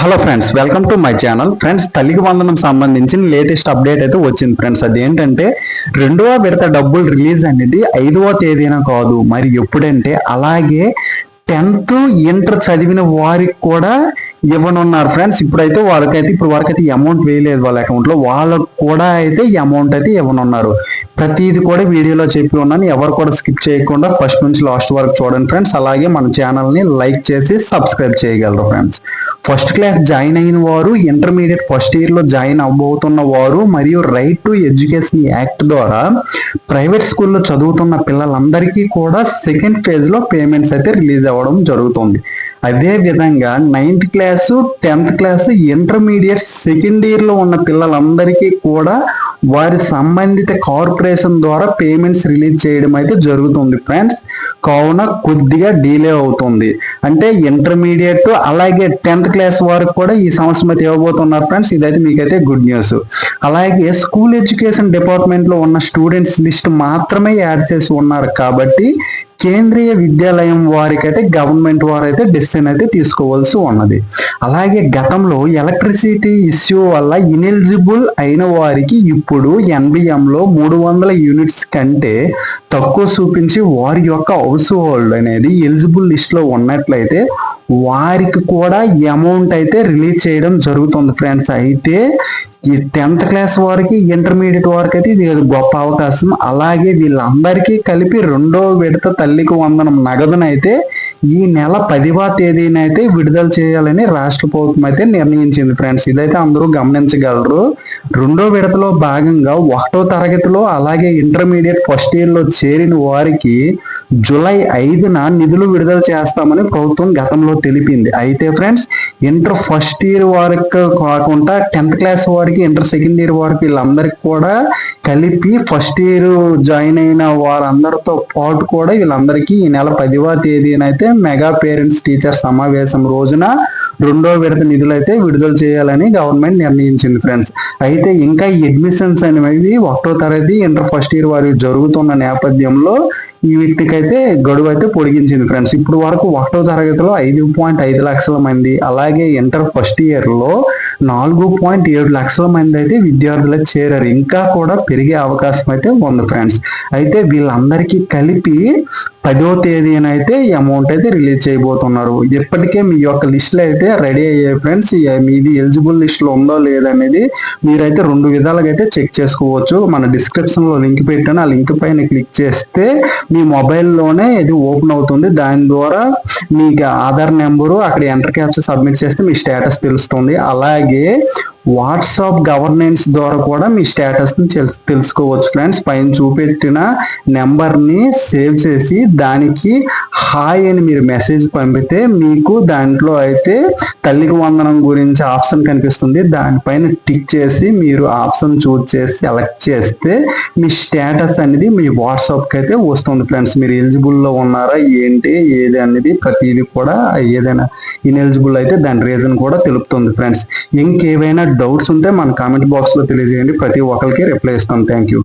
Hello friends welcome to my channel friends తల్లికి వందనం సంబంధించిన లేటెస్ట్ అప్డేట్ అయితే వచ్చింది ఫ్రెండ్స్ అది ఏంటంటే రెండవ విడత డబ్బులు రిలీజ్ అనేది ఐదవ తేదీన కాదు. మరి ఎప్పుడంటే అలాగే టెన్త్ ఇంటర్ చదివిన వారికి కూడా ఇవ్వనున్నారు ఫ్రెండ్స్ ఇప్పుడైతే వాళ్ళకైతే ఇప్పుడు వరకు అయితే అమౌంట్ వేయలేదు వాళ్ళ అకౌంట్లో వాళ్ళకు కూడా అయితే ఈ అమౌంట్ అయితే ఇవ్వనున్నారు. ప్రతిది కూడా వీడియోలో చెప్పి ఉన్నాను. ఎవరు కూడా స్కిప్ చేయకుండా ఫస్ట్ నుంచి లాస్ట్ వరకు చూడండి ఫ్రెండ్స్ అలాగే మన ఛానల్ని లైక్ చేసి సబ్స్క్రైబ్ చేయగలరు ఫ్రెండ్స్ ఫస్ట్ క్లాస్ జాయిన్ అయిన వారు ఇంటర్మీడియట్ ఫస్ట్ ఇయర్లో జాయిన్ అవ్వబోతున్న వారు మరియు రైట్ టు ఎడ్యుకేషన్ యాక్ట్ ద్వారా ప్రైవేట్ స్కూల్లో చదువుతున్న పిల్లలందరికీ కూడా సెకండ్ ఫేజ్లో పేమెంట్స్ అయితే రిలీజ్ అవ్వడం జరుగుతుంది. అదే విధంగా ninth class tenth class intermediate second ఇయర్లో ఉన్న పిల్లలందరికీ కూడా వారి సంబంధిత కార్పొరేషన్ ద్వారా పేమెంట్స్ రిలీజ్ చేయడం అయితే జరుగుతుంది ఫ్రెండ్స్. కావున కొద్దిగా డిలే అవుతుంది. అంటే ఇంటర్మీడియట్ అలాగే టెన్త్ క్లాస్ వరకు కూడా ఈ సంవత్సరం అయితే ఇవ్వబోతున్నారు ఫ్రెండ్స్. ఇదైతే మీకైతే గుడ్ న్యూస్. అలాగే స్కూల్ ఎడ్యుకేషన్ డిపార్ట్మెంట్లో ఉన్న స్టూడెంట్స్ లిస్ట్ మాత్రమే యాడ్ చేసి ఉన్నారు కాబట్టి కేంద్రీయ విద్యాలయం వారికైతే గవర్నమెంట్ వారైతే డెసిషన్ అయితే తీసుకోవాల్సి ఉన్నది. అలాగే గతంలో ఎలక్ట్రిసిటీ ఇష్యూ వల్ల ఇనెలిజిబుల్ అయిన వారికి ఇప్పుడు ఎన్బిఎంలో మూడు వందల యూనిట్స్ కంటే తక్కువ చూపించి వారి యొక్క హౌస్ హోల్డ్ అనేది ఎలిజిబుల్ లిస్ట్లో ఉన్నట్లయితే వారికి కూడా అమౌంట్ అయితే రిలీజ్ చేయడం జరుగుతుంది ఫ్రెండ్స్. అయితే ఈ టెన్త్ క్లాస్ వారికి ఇంటర్మీడియట్ వారికి అయితే ఇది గొప్ప అవకాశం. అలాగే వీళ్ళందరికీ కలిపి రెండో విడత తల్లికి వందనం నగదునైతే ఈ నెల పదివ తేదీనైతే విడుదల చేయాలని రాష్ట్ర ప్రభుత్వం అయితే నిర్ణయించింది ఫ్రెండ్స్. ఇదైతే అందరూ గమనించగలరు. రెండో విడతలో భాగంగా ఒకటో తరగతిలో అలాగే ఇంటర్మీడియట్ ఫస్ట్ ఇయర్లో చేరిన వారికి జూలై ఐదున నిధులు విడుదల చేస్తామని ప్రభుత్వం గతంలో తెలిపింది. అయితే ఫ్రెండ్స్ ఇంటర్ ఫస్ట్ ఇయర్ వారికి కాకుండా టెన్త్ క్లాస్ వారికి ఇంటర్ సెకండ్ ఇయర్ వారికి వీళ్ళందరికీ కూడా కలిపి ఫస్ట్ ఇయర్ జాయిన్ అయిన వారందరితో పాటు కూడా వీళ్ళందరికీ ఈ నెల పదివ తేదీన అయితే మెగా పేరెంట్స్ టీచర్ సమావేశం రోజున రెండో విడత నిధులు అయితే విడుదల చేయాలని గవర్నమెంట్ నిర్ణయించింది ఫ్రెండ్స్ అయితే ఇంకా అడ్మిషన్స్ అనేవి ఒకటో తరగతి ఇంటర్ ఫస్ట్ ఇయర్ వారికి జరుగుతున్న నేపథ్యంలో ఈ వీటికైతే గడువు అయితే పొడిగించింది ఫ్రెండ్స్ ఇప్పుడు వరకు ఒకటో తరగతిలో ఐదు పాయింట్ ఐదు లక్షల మంది అలాగే ఇంటర్ ఫస్ట్ ఇయర్లో నాలుగు పాయింట్ ఏడు లక్షల మంది అయితే విద్యార్థులు చేరారు. ఇంకా కూడా పెరిగే అవకాశం అయితే ఉంది ఫ్రెండ్స్ అయితే వీళ్ళందరికీ కలిపి పదో తేదీన అయితే ఈ అమౌంట్ అయితే రిలీజ్ చేయబోతున్నారు. ఇప్పటికే మీ యొక్క లిస్టులు అయితే రెడీ అయ్యాయి ఫ్రెండ్స్ మీది ఎలిజిబుల్ లిస్టులో ఉందో లేదనేది మీరైతే రెండు విధాలుగా అయితే చెక్ చేసుకోవచ్చు. మన డిస్క్రిప్షన్లో లింక్ పెట్టాను. ఆ లింక్ పైన క్లిక్ చేస్తే మీ మొబైల్లోనే ఇది ఓపెన్ అవుతుంది. దాని ద్వారా మీకు ఆధార్ నెంబరు అక్కడ ఎంటర్ క్యాప్చర్ సబ్మిట్ చేస్తే మీ స్టేటస్ తెలుస్తుంది. అలాగే আগে వాట్సాప్ గవర్నెన్స్ ద్వారా కూడా మీ స్టేటస్ని తెలుసుకోవచ్చు ఫ్రెండ్స్. పైన చూపెట్టిన నెంబర్ని సేవ్ చేసి దానికి హాయ్ అని మీరు మెసేజ్ పంపితే మీకు దాంట్లో అయితే తల్లికి వందనం గురించి ఆప్షన్ కనిపిస్తుంది. దానిపైన టిక్ చేసి మీరు ఆప్షన్ చూస్ చేసి సెలెక్ట్ చేస్తే మీ స్టేటస్ అనేది మీ వాట్సాప్కి అయితే వస్తుంది ఫ్రెండ్స్. మీరు ఎలిజిబుల్లో ఉన్నారా ఏంటి ఏది అనేది ప్రతిదీ కూడా ఏదైనా ఇన్ఎలిజిబుల్ అయితే దాని రీజన్ కూడా తెలుపుతుంది ఫ్రెండ్స్. ఇంకేవైనా డౌట్స్ ఉంటే మన కామెంట్ బాక్స్లో తెలియజేయండి. ప్రతి ఒక్కరికి రిప్లై ఇస్తాం. Thank you